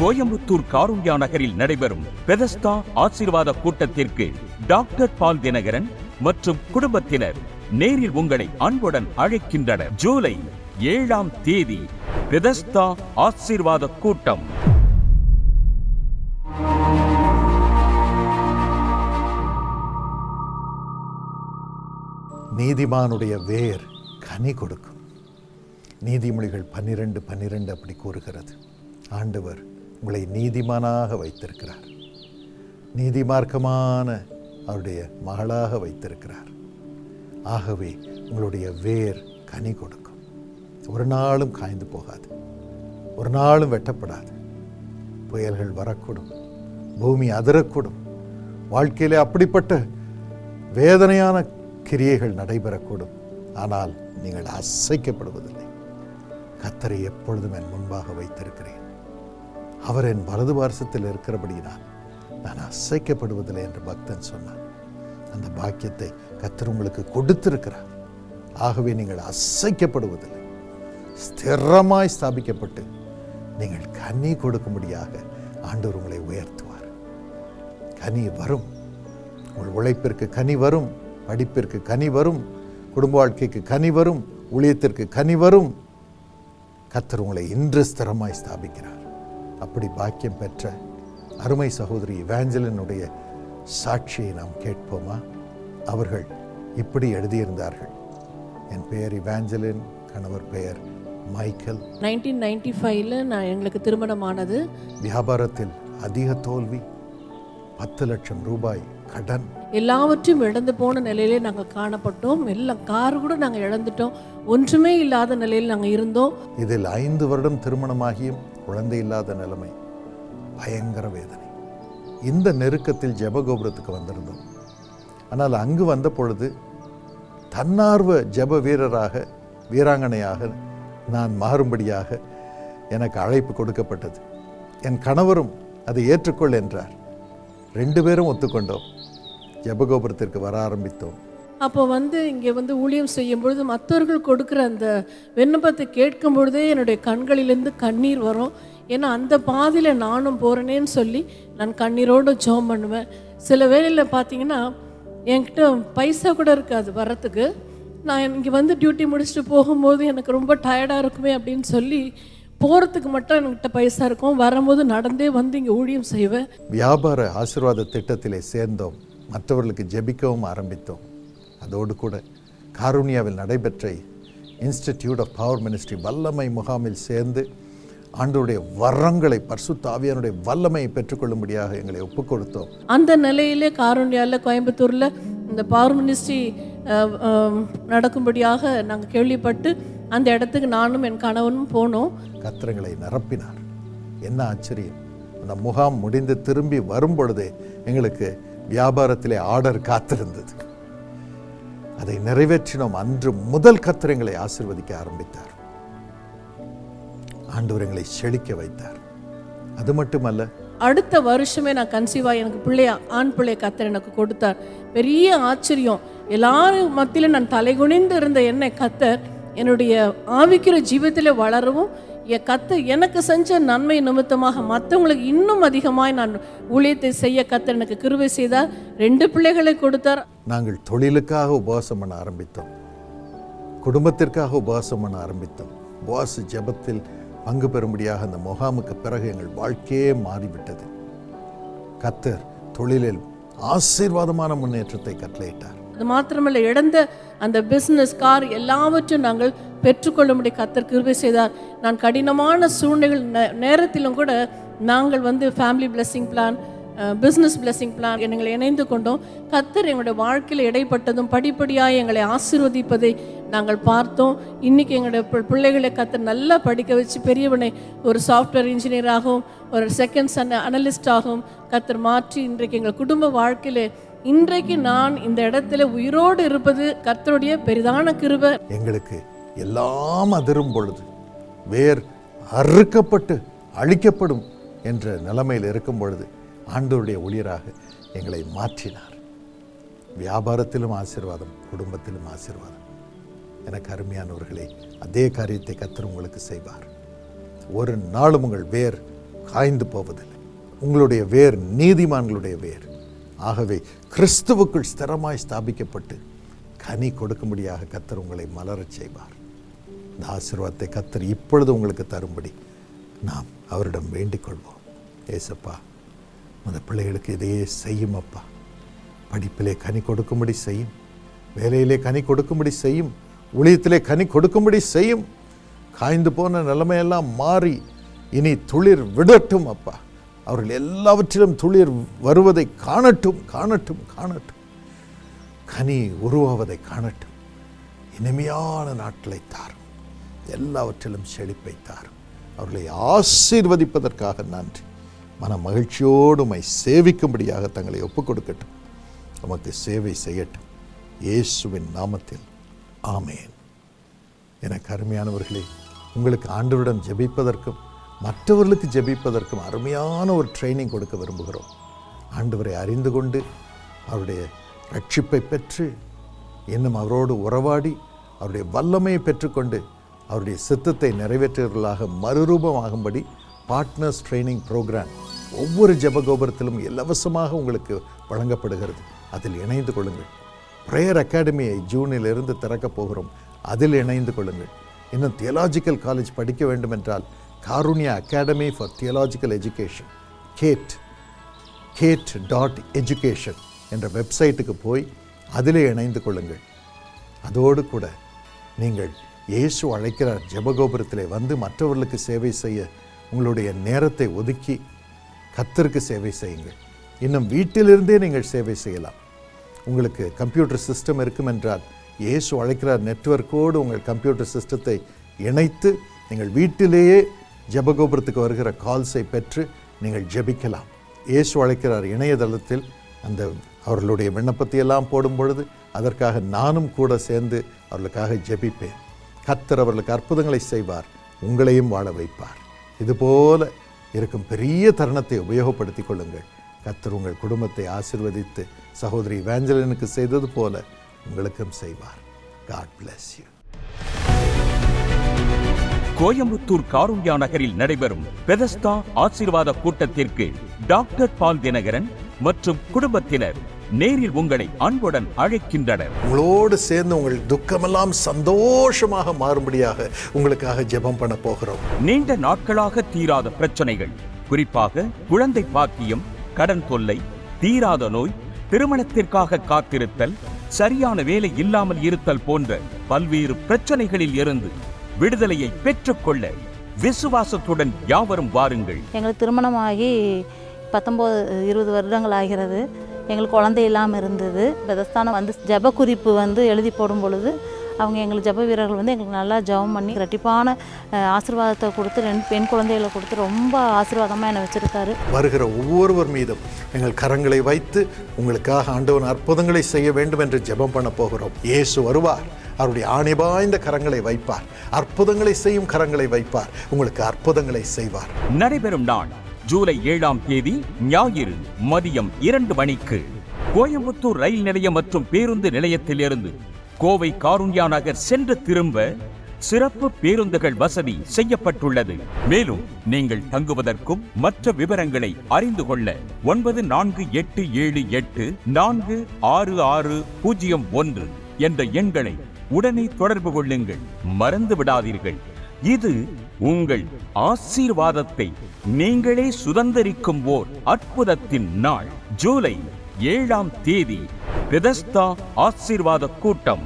கோயம்புத்தூர் காருண்யா நகரில் நடைபெறும் பெதஸ்தா ஆசீர்வாத கூட்டத்திற்கு டாக்டர் பால் தினகரன் மற்றும் குடும்பத்தினர் நேரில் உங்களை அன்புடன் அழைக்கின்றனர். ஜூலை ஏழாம் தேதி பெதஸ்தா ஆசீர்வாத கூட்டம். நீதிமானுடைய வேர் கனி கொடுக்கும். நீதிமொழிகள் பன்னிரண்டு பன்னிரண்டு அப்படி கூறுகிறது. ஆண்டவர் உங்களை நீதிமானாக வைத்திருக்கிறார். நீதிமார்க்கமான அவருடைய மகளாக வைத்திருக்கிறார். ஆகவே உங்களுடைய வேர் கனி கொடுக்கும். ஒரு நாளும் காய்ந்து போகாது. ஒரு நாளும் வெட்டப்படாது. புயல்கள் வரக்கூடும். பூமி அதிரக்கூடும். வாழ்க்கையிலே அப்படிப்பட்ட வேதனையான கிரியைகள் நடைபெறக்கூடும். ஆனால் நீங்கள் அசைக்கப்படுவதில்லை. கத்தரை எப்பொழுதும் என் முன்பாக வைத்திருக்கிறேன். அவர் என் வலது பாரசத்தில் இருக்கிறபடியினால் நான் அசைக்கப்படுவதில்லை என்று பக்தன் சொன்னான். அந்த பாக்கியத்தை கத்தர் உங்களுக்கு கொடுத்திருக்கிறார். ஆகவே நீங்கள் அசைக்கப்படுவதில்லை. ஸ்திரமாய் ஸ்தாபிக்கப்பட்டு நீங்கள் கனி கொடுக்கும்படியாக ஆண்டவர் உங்களை உயர்த்துவார். கனி வரும். உங்கள் உழைப்பிற்கு கனி வரும். படிப்பிற்கு கனி வரும். குடும்ப வாழ்க்கைக்கு கனி வரும். ஊழியத்திற்கு கனி வரும். கத்தர் உங்களை இன்று ஸ்திரமாய் ஸ்தாபிக்கிறார். அப்படி பாக்கியம் பெற்ற அருமை சகோதரி இவாஞ்சலினுடைய சாட்சியை நாம் கேட்போமா? அவர்கள் இப்படி எழுதியிருந்தார்கள். என் பெயர் இவாஞ்சலின் கணவர் பெயர் மைக்கேல். நைன்டீன் நைன்டி ஃபைவ்ல நான் எங்களுக்கு திருமணமானது. வியாபாரத்தில் அதிக தோல்வி பத்து லட்சம் ரூபாய் கடன். எல்லாவற்றையும் இழந்து போன நிலையிலே நாங்கள் காணப்பட்டோம். எல்லாம் கார் கூட நாங்கள் இழந்துட்டோம். ஒன்றுமே இல்லாத நிலையில் நாங்கள் இருந்தோம். இதில் ஐந்து வருடம் திருமணமாகியும் குழந்தை இல்லாத நிலைமை பயங்கர வேதனை. இந்த நெருக்கத்தில் ஜெபகோபுரத்துக்கு வந்திருந்தோம். ஆனால் அங்கு வந்த பொழுது தன்னார்வ ஜெப வீரராக வீராங்கனையாக நான் மாறும்படியாக எனக்கு அழைப்பு கொடுக்கப்பட்டது. என் கணவரும் அதை ஏற்றுக்கொள் என்றார். ரெண்டு பேரும் ஒத்துக்கொண்டோம். ஜெபகோபுரத்திற்கு வர ஆரம்பித்தோம். அப்போ வந்து இங்கே வந்து ஊழியம் செய்யும் பொழுது மற்றவர்கள் கொடுக்குற அந்த விண்ணப்பத்தை கேட்கும் பொழுதே என்னுடைய கண்களிலிருந்து கண்ணீர் வரும். ஏன்னா அந்த பாதியில் நானும் போகிறேனேன்னு சொல்லி நான் கண்ணீரோடு ஜோம் பண்ணுவேன். சில வேளையில் பார்த்தீங்கன்னா என்கிட்ட பைசா கூட இருக்காது வரத்துக்கு நான் இங்கே வந்து டியூட்டி முடிச்சுட்டு போகும்போது எனக்கு ரொம்ப டயர்டாக இருக்குமே அப்படின்னு சொல்லி போகிறதுக்கு மட்டும் என்கிட்ட பைசா இருக்கும். வரும்போது நடந்தே வந்து இங்கே ஊழியம் செய்வேன். வியாபார ஆசீர்வாத திட்டத்திலே சேர்ந்தோம். மற்றவர்களுக்கு ஜெபிக்கவும் ஆரம்பித்தோம். அதோடு கூட காருண்யாவில் நடைபெற்ற இன்ஸ்டிடியூட் ஆஃப் பவர் மினிஸ்ட்ரி வல்லமை முகாமில் சேர்ந்து ஆண்டவருடைய வரங்களை பரிசுத்த ஆவியானுடைய வல்லமையை பெற்றுக்கொள்ளும்படியாக எங்களை ஒப்புக் கொடுத்தோம் அந்த நிலையிலே காரூண்யாவில் கோயம்புத்தூரில் இந்த பவர் மினிஸ்ட்ரி நடக்கும்படியாக நாங்கள் கேள்விப்பட்டு அந்த இடத்துக்கு நானும் என் கணவனும் போனோம். கத்திரங்களை நிரப்பினார். என்ன ஆச்சரியம். அந்த முகாம் முடிந்து திரும்பி வரும் பொழுதே எங்களுக்கு வியாபாரத்திலே ஆர்டர் காத்திருந்தது. அதை நிறைவேற்றினோம். அன்று முதல் கத்திரங்களை ஆசிர்வதிக்க ஆரம்பித்தார். ஆண்டவர் எங்களை செழிக்க வைத்தார். அது மட்டுமல்ல அடுத்த வருஷமே நான் கன்சீவா எனக்கு பிள்ளைய ஆண் பிள்ளைய கத்தர் எனக்கு கொடுத்தார். பெரிய ஆச்சரியம். எல்லாரும் மத்தியிலும் நான் தலைகுனிந்து இருந்த என்னை கத்தர் என்னுடைய ஆவிக்கிற ஜீவத்தில் வளரவும் என் கத்து எனக்கு செஞ்ச நன்மை நிமித்தமாக மற்றவங்களுக்கு இன்னும் அதிகமாக நான் ஊழியத்தை செய்ய கத்தர் எனக்கு கிருவை செய்தார். ரெண்டு பிள்ளைகளை கொடுத்தார். நாங்கள் தொழிலுக்காக உபவாசம் பண்ண ஆரம்பித்தோம். குடும்பத்திற்காக உபவாசம் பண்ண ஆரம்பித்தோம். உபவாச ஜெபத்தில் பங்கு பெறும்படியாக அந்த முகாமுக்கு பிறகு எங்கள் வாழ்க்கையே மாறிவிட்டது. கத்தர் தொழிலில் ஆசீர்வாதமான முன்னேற்றத்தை கட்டளையிட்டார். அது மாத்திரமல்ல இழந்த அந்த பிஸ்னஸ் கார் எல்லாவற்றையும் நாங்கள் பெற்றுக்கொள்ளும்படி கத்தர் கிருபை செய்தார். நான் கடினமான சூழ்நிலைகள் நேரத்திலும் கூட நாங்கள் வந்து family blessing plan business blessing plan எங்களை இணைந்து கொண்டோம். கத்தர் எங்களுடைய வாழ்க்கையில் இடைப்பட்டதும் படிப்படியாக எங்களை ஆசிர்வதிப்பதை நாங்கள் பார்த்தோம். இன்றைக்கி எங்களுடைய பிள்ளைகளை கத்தர் நல்லா படிக்க வச்சு பெரியவனை ஒரு சாஃப்ட்வேர் இன்ஜினியராகவும் ஒரு செகண்ட் சன் அனலிஸ்டாகவும் கத்தர் மாற்றி இன்றைக்கு எங்கள் குடும்ப வாழ்க்கையிலே இன்றைக்கு நான் இந்த இடத்துல உயிரோடு இருப்பது கர்த்தருடைய பெரிதான கிருப. எங்களுக்கு எல்லாம் அதிரும் பொழுது வேர் அறுக்கப்பட்டு அழிக்கப்படும் என்ற நிலைமையில் இருக்கும் பொழுது ஆண்டோருடைய ஊழியராக எங்களை மாற்றினார். வியாபாரத்திலும் ஆசீர்வாதம் குடும்பத்திலும் ஆசீர்வாதம். எனக்கு அருமையானவர்களே அதே காரியத்தை கத்தர் உங்களுக்கு செய்வார். ஒரு நாளும் உங்கள் வேர் காய்ந்து போவதில்லை. உங்களுடைய வேர் நீதிமான்களுடைய வேர் ஆகவே கிறிஸ்துவுக்குள் ஸ்திரமாய் ஸ்தாபிக்கப்பட்டு கனி கொடுக்கும்படியாக கத்தர் உங்களை மலரச் செய்வார். இந்த ஆசீர்வாதத்தை கத்தர் இப்பொழுது உங்களுக்கு தரும்படி நாம் அவரிடம் வேண்டிக் கொள்வோம் ஏசப்பா அந்த பிள்ளைகளுக்கு இதையே செய்யும் அப்பா. படிப்பிலே கனி கொடுக்கும்படி செய்யும் வேலையிலே கனி கொடுக்கும்படி செய்யும் ஊழியத்திலே கனி கொடுக்கும்படி செய்யும். காய்ந்து போன நிலைமையெல்லாம் மாறி இனி துளிர் விடட்டும் அப்பா. அவர்கள் எல்லாவற்றிலும் துளிர் வருவதை காணட்டும் காணட்டும் காணட்டும். கனி உருவாவதை காணட்டும். இனிமையான நாட்களை தாரும். எல்லாவற்றிலும் செழிப்பை தாரும். அவர்களை ஆசீர்வதிப்பதற்காக நன்றி. மன மகிழ்ச்சியோடு சேவிக்கும்படியாக தங்களை ஒப்புக் கொடுக்கட்டும். உமக்கு சேவை செய்யட்டும். இயேசுவின் நாமத்தில். ஆமேன். என அருமையானவர்களே உங்களுக்கு ஆண்டவரிடம் ஜெபிப்பதற்கும் மற்றவர்களுக்கு ஜெபிப்பதற்கும் அருமையான ஒரு ட்ரைனிங் கொடுக்க விரும்புகிறோம். ஆண்டவரை அறிந்து கொண்டு அவருடைய ரட்சிப்பை பெற்று இன்னும் அவரோடு உறவாடி அவருடைய வல்லமையை பெற்றுக்கொண்டு அவருடைய சித்தத்தை நிறைவேற்றுவர்களாக மறுரூபமாகும்படி பார்ட்னர்ஸ் ட்ரைனிங் ப்ரோக்ராம் ஒவ்வொரு ஜபகோபுரத்திலும் இலவசமாக உங்களுக்கு வழங்கப்படுகிறது. அதில் இணைந்து கொள்ளுங்கள். ப்ரேயர் அகாடமியை ஜூனிலிருந்து திறக்கப் போகிறோம். அதில் இணைந்து கொள்ளுங்கள். இன்னும் தியலாஜிக்கல் காலேஜ் படிக்க வேண்டும் என்றால் Karunya academy for theological education gate gate dot education என்ற வெப்சைட்டுக்கு போய் அதிலே இணைந்து கொள்ளுங்கள். அதோடு கூட நீங்கள் இயேசு அழைக்கிறார் ஜெபகோபுரத்திலே வந்து மற்றவர்களுக்கு சேவை செய்ய உங்களுடைய நேரத்தை ஒதுக்கி கத்தருக்கு சேவை செய்யுங்கள். இன்னும் வீட்டிலிருந்தே நீங்கள் சேவை செய்யலாம். உங்களுக்கு கம்ப்யூட்டர் சிஸ்டம் இருக்கும் என்றால் இயேசு அழைக்கிறார் நெட்வொர்க்கோடு உங்கள் கம்ப்யூட்டர் சிஸ்டத்தை இணைத்து நீங்கள் வீட்டிலேயே ஜெபகோபுரத்துக்கு வருகிற கால்ஸை பெற்று நீங்கள் ஜெபிக்கலாம். இயேசு அழைக்கிறார் இணையதளத்தில் அந்த அவர்களுடைய விண்ணப்பத்தை எல்லாம் போடும் பொழுது அதற்காக நானும் கூட சேர்ந்து அவர்களுக்காக ஜெபிப்பேன். கர்த்தர் அவர்களுக்கு அற்புதங்களை செய்வார் உங்களையும் வாழ வைப்பார். இதுபோல இருக்கும் பெரிய தருணத்தை உபயோகப்படுத்திக் கொள்ளுங்கள். கர்த்தர் உங்கள் குடும்பத்தை ஆசிர்வதித்து சகோதரி வேஞ்சலனுக்கு செய்தது போல உங்களுக்கும் செய்வார். God bless you Coimbatore Karunya நகரில் நடைபெறும் பெதஸ்தா ஆசீர்வாத கூட்டத்திற்கு டாக்டர் பால் தினகரன் மற்றும் குடும்பத்தினர் நேரில் உங்களை அன்புடன் அழைக்கின்றனர். உங்களோடு சேர்ந்து உங்கள் துக்கமெல்லாம் சந்தோஷமாக மாறும்படியாக உங்களுக்காக ஜெபம் பண்ண போகிறோம். நீண்ட நாட்களாக தீராத பிரச்சனைகள் குறிப்பாக குழந்தை பாக்கியம் கடன் தொல்லை தீராத நோய் திருமணத்திற்காக காத்திருத்தல் சரியான வேலை இல்லாமல் இருத்தல் போன்ற பல்வேறு பிரச்சனைகளில் இருந்து விடுதலையை பெற்றுக்கொள்ள விசுவாசத்துடன் யாவரும் வாருங்கள். எங்களுக்கு திருமணமாகி பத்தொம்போது இருபது வருடங்கள் ஆகிறது. எங்களுக்கு குழந்தை இல்லாமல் இருந்தது. பெதஸ்தானம் வந்து ஜெப குறிப்பு வந்து எழுதி போடும் பொழுது அவங்க எங்களுக்கு ஜெப வீரர்கள் வந்து எங்களுக்கு நல்லா ஜெபம் பண்ணி ரெட்டிப்பான அஹ், ஆசீர்வாதத்தை கொடுத்து ரெண்டு பெண் குழந்தைகளை கொடுத்து ரொம்ப ஆசீர்வாதமாக என்னை வச்சுருக்காரு. வருகிற ஒவ்வொருவர் மீதும் எங்கள் கரங்களை வைத்து உங்களுக்காக ஆண்டவன் அற்புதங்களை செய்ய வேண்டும் என்று ஜெபம் பண்ண போகிறோம். இயேசு வருவார். அவருடைய ஆணிபாய்ந்த கரங்களை வைப்பார். அற்புதங்களை செய்யும் கரங்களை வைப்பார். உங்களுக்கு அற்புதங்களை செய்வார். நடைபெறும் நாள் ஜூலை ஏழாம் தேதி ஞாயிறு மதியம் இரண்டு மணிக்கு கோயம்புத்தூர் ரயில் நிலையம் மற்றும் பேருந்து நிலையத்திலிருந்து கோவை காருண்யா நகர் சென்று திரும்ப சிறப்பு பேருந்துகள் வசதி செய்யப்பட்டுள்ளது. மேலும் நீங்கள் தங்குவதற்கும் மற்ற விவரங்களை அறிந்து கொள்ள ஒன்பது நான்கு எட்டு ஏழு எட்டு நான்கு ஆறு ஆறு பூஜ்ஜியம் ஒன்று என்ற எண்களை உடனே தொடர்பு கொள்ளுங்கள். மறந்து விடாதீர்கள். இது உங்கள் ஆசீர்வாதத்தை நீங்களே சுதந்திரிக்கும் ஓர் அற்புதத்தின் நாள். ஜூலை ஏழாம் தேதி பெதஸ்தா ஆசீர்வாத கூட்டம்.